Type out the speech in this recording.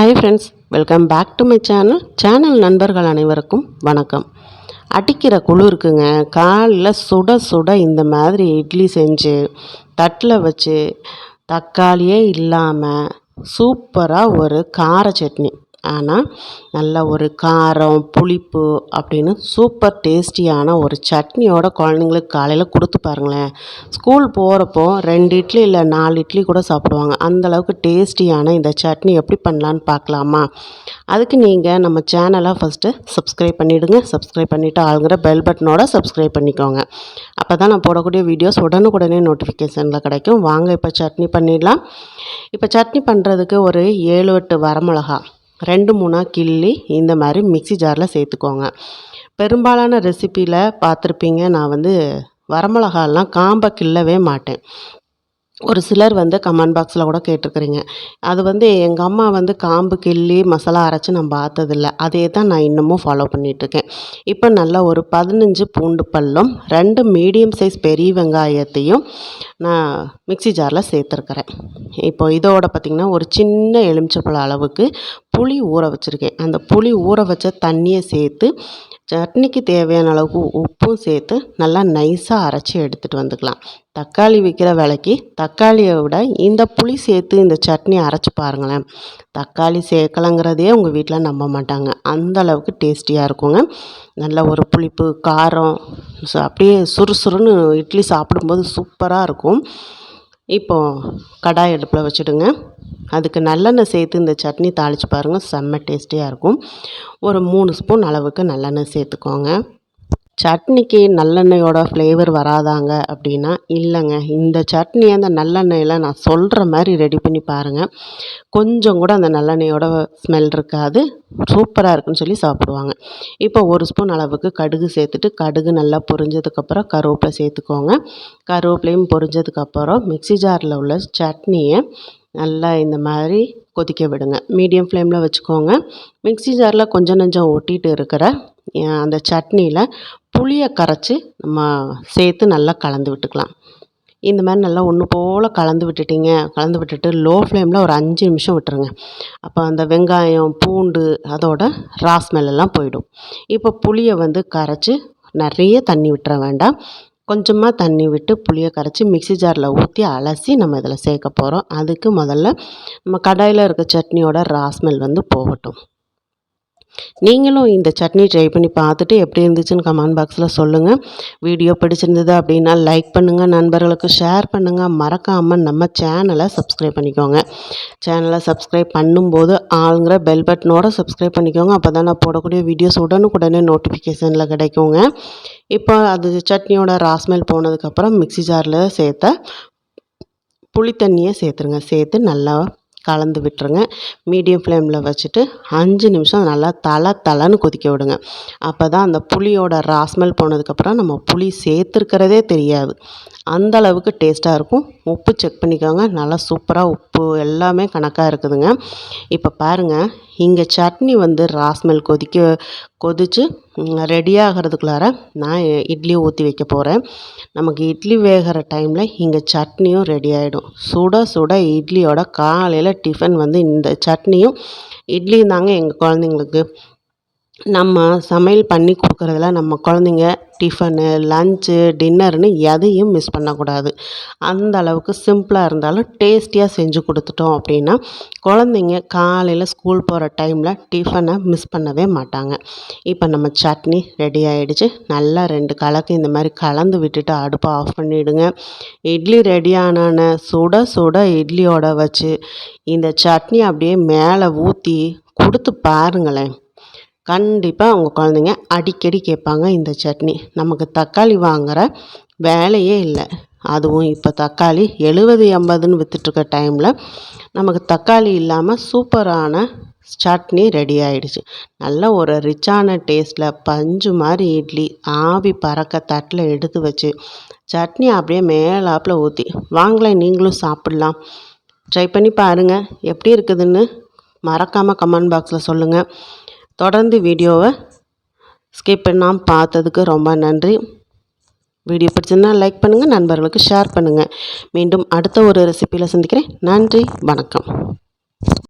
Hi friends welcome back to my channel channel நண்பர்கள் அனைவருக்கும் வணக்கம். அடிக்கிற குளிருக்குங்க காலில் சுட சுட இந்த மாதிரி இட்லி செஞ்சு தட்டில் வச்சு தக்காளியே இல்லாமல் சூப்பராக ஒரு கார சட்னி. ஆனால் நல்ல ஒரு காரம் புளிப்பு அப்படின்னு சூப்பர் டேஸ்டியான ஒரு சட்னியோட குழந்தைங்களுக்கு காலையில் கொடுத்து பாருங்களேன். ஸ்கூல் போகிறப்போ ரெண்டு இட்லி இல்லை நாலு இட்லி கூட சாப்பிடுவாங்க. அந்தளவுக்கு டேஸ்டியான இந்த சட்னி எப்படி பண்ணலான்னு பார்க்கலாமா? அதுக்கு நீங்கள் நம்ம சேனலை ஃபஸ்ட்டு சப்ஸ்கிரைப் பண்ணிவிடுங்க சப்ஸ்கிரைப் பண்ணிவிட்டு ஆளுங்கிற பெல் பட்டனோட சப்ஸ்கிரைப் பண்ணிக்கோங்க. அப்போ தான் நான் போடக்கூடிய வீடியோஸ் உடனுக்குடனே நோட்டிஃபிகேஷனில் கிடைக்கும். வாங்க இப்போ சட்னி பண்ணிடலாம். இப்போ சட்னி பண்ணுறதுக்கு ஒரு ஏழு எட்டு வரமிளகா. ரெண்டு மூணாக கிள்ளி இந்த மாதிரி மிக்சி ஜாரில் சேர்த்துக்கோங்க. பெரும்பாலான ரெசிப்பியில் பார்த்துருப்பீங்க நான் வந்து வரமிளகாலாம் காம்பை கிள்ளவே மாட்டேன். ஒரு சிலர் வந்து கமெண்ட் பாக்ஸில் கூட கேட்டிருக்கிறீங்க. அது வந்து எங்கள் அம்மா வந்து காம்பு கிள்ளி மசாலா அரைச்சி நான் பார்த்ததில்ல. அதே தான் நான் இன்னமும் ஃபாலோ பண்ணிகிட்ருக்கேன் இப்போ நல்லா ஒரு பதினஞ்சு பூண்டு பல்லும் ரெண்டு மீடியம் சைஸ் பெரிய வெங்காயத்தையும் நான் மிக்சி ஜாரில் சேர்த்துருக்குறேன். இப்போ இதோட பார்த்திங்கன்னா ஒரு சின்ன எலுமிச்சப்பழ அளவுக்கு புளி ஊற வச்சுருக்கேன். அந்த புளி ஊற வச்ச தண்ணியை சேர்த்து சட்னிக்கு தேவையான அளவுக்கு உப்பும் சேர்த்து நல்லா நைஸாக அரைச்சி எடுத்துகிட்டு வந்துக்கலாம். தக்காளி விற்கிற விலைக்கு தக்காளியை விட இந்த புளி சேர்த்து இந்த சட்னி அரைச்சி பாருங்களேன். தக்காளி சேர்க்கலங்கிறதே உங்கள் வீட்டில் நம்ப மாட்டாங்க. அந்த அளவுக்கு டேஸ்டியாக இருக்குங்க. நல்ல ஒரு புளிப்பு காரம் அப்படியே சுறுசுறுன்னு இட்லி சாப்பிடும்போது சூப்பராக இருக்கும். இப்போது கடாய் அடுப்பில் வச்சுடுங்க. அதுக்கு நல்லெண்ணெய் சேர்த்து இந்த சட்னி தாளித்து பாருங்கள் செம்ம டேஸ்டியாக இருக்கும். ஒரு மூணு ஸ்பூன் அளவுக்கு நல்லெண்ணெய் சேர்த்துக்கோங்க. சட்னிக்கு நல்லெண்ணெயோட ஃப்ளேவர் வராதாங்க அப்படின்னா இல்லைங்க. இந்த சட்னி அந்த நல்லெண்ணெயில் நான் சொல்கிற மாதிரி ரெடி பண்ணி பாருங்கள் கொஞ்சம் கூட அந்த நல்லெண்ணெயோட ஸ்மெல் இருக்காது. சூப்பராக இருக்குன்னு சொல்லி சாப்பிடுவாங்க. இப்போ ஒரு ஸ்பூன் அளவுக்கு கடுகு சேர்த்துட்டு கடுகு நல்லா பொரிஞ்சதுக்கப்புறம் கருவேப்பிலை சேர்த்துக்கோங்க. கருவேப்பிலையும் பொரிஞ்சதுக்கப்புறம் மிக்சி ஜாரில் உள்ள சட்னியை நல்லா இந்த மாதிரி கொதிக்க விடுங்க. மீடியம் ஃப்ளேமில் வச்சுக்கோங்க. மிக்சி ஜாரில் கொஞ்சம் நஞ்சம் ஒட்டிகிட்டு இருக்கிற அந்த சட்னியில் புளியை கரைச்சி நம்ம சேர்த்து நல்லா கலந்து விட்டுக்கலாம். இந்த மாதிரி நல்லா ஒன்று போல் கலந்து விட்டுட்டிங்க. கலந்து விட்டுட்டு லோ ஃப்ளேமில் ஒரு அஞ்சு நிமிஷம் விட்டுருங்க. அப்போ அந்த வெங்காயம் பூண்டு அதோட ராஸ்மெல்லாம் போயிடும். இப்போ புளியை வந்து கரைச்சி நிறைய தண்ணி விட்டுற வேண்டாம். கொஞ்சமாக தண்ணி விட்டு புளியை கரைச்சி மிக்சி ஜாரில் ஊற்றி அலசி நம்ம இதில் சேர்க்க போகிறோம் அதுக்கு முதல்ல நம்ம கடாயில் இருக்க சட்னியோட ராஸ்மெல் வந்து போகட்டும். நீங்களும் இந்த சட்னி ட்ரை பண்ணி பார்த்துட்டு எப்படி இருந்துச்சுன்னு கமெண்ட் பாக்ஸில் சொல்லுங்கள் வீடியோ பிடிச்சிருந்தது அப்படின்னா லைக் பண்ணுங்கள் நண்பர்களுக்கு ஷேர் பண்ணுங்கள் மறக்காமல் நம்ம சேனலை சப்ஸ்கிரைப் பண்ணிக்கோங்க. சேனலை சப்ஸ்கிரைப் பண்ணும்போது ஆளுங்கிற பெல் பட்டனோட சப்ஸ்கிரைப் பண்ணிக்கோங்க. அப்போ தான் நான் போடக்கூடிய வீடியோஸ் உடனுக்குடனே நோட்டிஃபிகேஷனில் கிடைக்குங்க. இப்போ அது சட்னியோட ராஸ்மெல் போனதுக்கப்புறம் மிக்சி ஜாரில் சேர்த்த புளி தண்ணியை சேர்த்துருங்க. சேர்த்து நல்லா கலந்து விட்டுருங்க. மீடியம் ஃப்ளேமில் வச்சுட்டு அஞ்சு நிமிஷம் நல்லா தலை தலைன்னு கொதிக்க விடுங்க. அப்போ தான் அந்த புளியோட ராஸ்மெல் போனதுக்கப்புறம் நம்ம புளி சேர்த்துருக்கிறதே தெரியாது. அந்த அளவுக்கு டேஸ்ட்டாக இருக்கும். உப்பு செக் பண்ணிக்கோங்க. நல்லா சூப்பராக உப்பு எல்லாமே கணக்காக இருக்குதுங்க. இப்போ பாருங்கள் இங்கே சட்னி வந்து ராஸ்மெல் கொதிக்க கொதித்து ரெடி ஆகிறதுக்குள்ளார நான் இட்லி ஊற்றி வைக்க போகிறேன் நமக்கு இட்லி வேகிற டைமில் இங்கே சட்னியும் ரெடி ஆகிடும் சுட சுட இட்லியோட காலையில் டிஃபன் வந்து இந்த சட்னியும் இட்லியும் தாங்க எங்கள் குழந்தைங்களுக்கு. நம்ம சமையல் பண்ணி கொடுக்குறதுல நம்ம குழந்தைங்க டிஃபனு லன்ச்சு டின்னர்னு எதையும் மிஸ் பண்ணக்கூடாது. அந்த அளவுக்கு சிம்பிளாக இருந்தாலும் டேஸ்டியாக செஞ்சு கொடுத்துட்டோம் அப்படின்னா குழந்தைங்க காலையில் ஸ்கூல் போகிற டைமில் டிஃபனை மிஸ் பண்ணவே மாட்டாங்க. இப்போ நம்ம சட்னி ரெடி ஆகிடுச்சு நல்லா ரெண்டு கலக்கு இந்த மாதிரி கலந்து விட்டுட்டு அடுப்பை ஆஃப் பண்ணிவிடுங்க இட்லி ரெடியான சுட சுட இட்லியோட வச்சு இந்த சட்னி அப்படியே மேலே ஊற்றி கொடுத்து பாருங்களேன். கண்டிப்பாக உங்கள் குழந்தைங்க அடிக்கடி கேட்பாங்க இந்த சட்னி. நமக்கு தக்காளி வாங்குகிற வேலையே இல்லை. அதுவும் இப்போ தக்காளி எழுபது எண்பதுன்னு விற்றுட்ருக்க டைமில் நமக்கு தக்காளி இல்லாமல் சூப்பரான சட்னி ரெடி ஆகிடுச்சு நல்ல ஒரு ரிச்சான டேஸ்ட்டில் பஞ்சு மாதிரி இட்லி ஆவி பறக்க தட்டில் எடுத்து வச்சு சட்னி அப்படியே மேலாப்பில் ஊற்றி வாங்கலை நீங்களும் சாப்பிட்லாம். ட்ரை பண்ணி பாருங்கள் எப்படி இருக்குதுன்னு மறக்காமல் கமெண்ட் பாக்ஸில் சொல்லுங்கள் தொடர்ந்து வீடியோவை ஸ்கிப் பண்ணாமல் பார்த்ததுக்கு ரொம்ப நன்றி. வீடியோ பிடிச்சிருந்தா லைக் பண்ணுங்கள் நண்பர்களுக்கு ஷேர் பண்ணுங்கள் மீண்டும் அடுத்த ஒரு ரெசிப்பியில் சந்திக்கிறேன். நன்றி வணக்கம்.